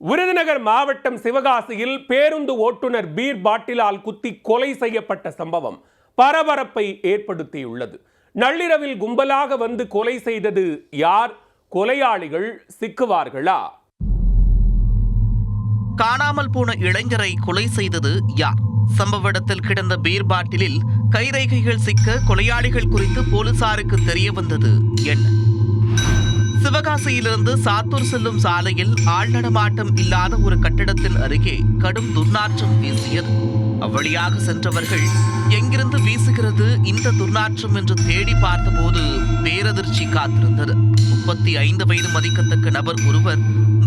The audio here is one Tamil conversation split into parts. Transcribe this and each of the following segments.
விருதுநகர் மாவட்டம் சிவகாசியில் பேருந்து ஓட்டுநர் பீர் பாட்டிலால் குத்தி கொலை செய்யப்பட்ட சம்பவம் பரபரப்பை ஏற்படுத்தியுள்ளது. நள்ளிரவில் கும்பலாக வந்து கொலை செய்தது யார்? கொலையாளிகள் சிக்குவார்களா? காணாமல் போன இளைஞரை கொலை செய்தது யார்? சம்பவ இடத்தில் கிடந்த பீர் பாட்டிலில் கைரேகைகள் சிக்க கொலையாளிகள் குறித்து போலீசாருக்கு தெரிய வந்தது என்ன? சிவகாசியிலிருந்து சாத்தூர் செல்லும் சாலையில் ஆள் நடமாட்டம் இல்லாத ஒரு கட்டிடத்தின் அருகே கடும் துர்நாற்றம் வீசியது. அவ்வழியாக சென்றவர்கள் எங்கிருந்து வீசுகிறது இந்த துர்நாற்றம்? என்று தேடி பார்த்தபோது பேரதிர்ச்சி காத்திருந்தது. முப்பத்தி ஐந்து வயது மதிக்கத்தக்க நபர் ஒருவர்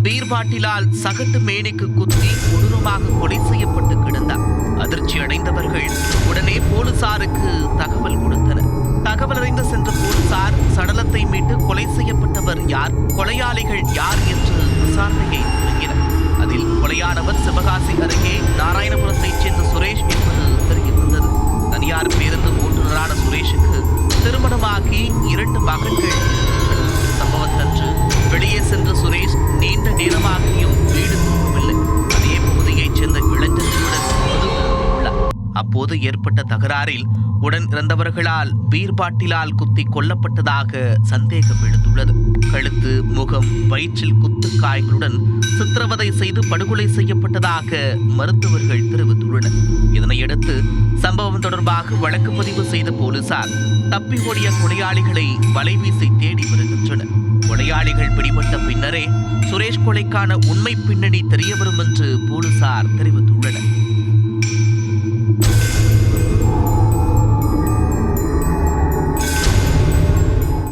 பீர் பாட்டிலால் சகட்டு மேனிக்கு குத்தி கொடூரமாக கொலை செய்யப்பட்டு கிடந்தார். அதிர்ச்சி அடைந்தவர்கள் உடனே போலீசாருக்கு தகவல் கொடுத்தனர். தகவல் அறிந்து சென்ற செய்யப்பட்டவர் யார்? கொலையாளிகள் யார் என்று விசாரணையை தொடங்கினர். அதில் கொலையானவர் சிவகாசி அருகே நாராயணபுரத்தைச் சேர்ந்த சுரேஷ் என்பது தெரிய தனியார் பேருந்து ஓட்டுநரான சுரேஷுக்கு திருமணமாகி இரண்டு மகன்கள் அப்போது ஏற்பட்ட தகராறில் உடன் இறந்தவர்களால் பீர் பாட்டிலால் குத்தி கொல்லப்பட்டதாக சந்தேகம் எழுந்துள்ளது. கழுத்து முகம் வயிற்றில் குத்து காயங்களுடன் சித்திரவதை செய்து படுகொலை செய்யப்பட்டதாக மருத்துவர்கள் தெரிவித்துள்ளனர். இதனையடுத்து சம்பவம் தொடர்பாக வழக்கு பதிவு செய்த போலீசார் தப்பி ஓடிய கொலையாளிகளை வலைவீசி தேடி வருகின்றனர். கொலையாளிகள் பிடிபட்ட பின்னரே சுரேஷ் கொலைக்கான உண்மை பின்னணி தெரியவரும் என்று போலீசார் தெரிவித்துள்ளனர்.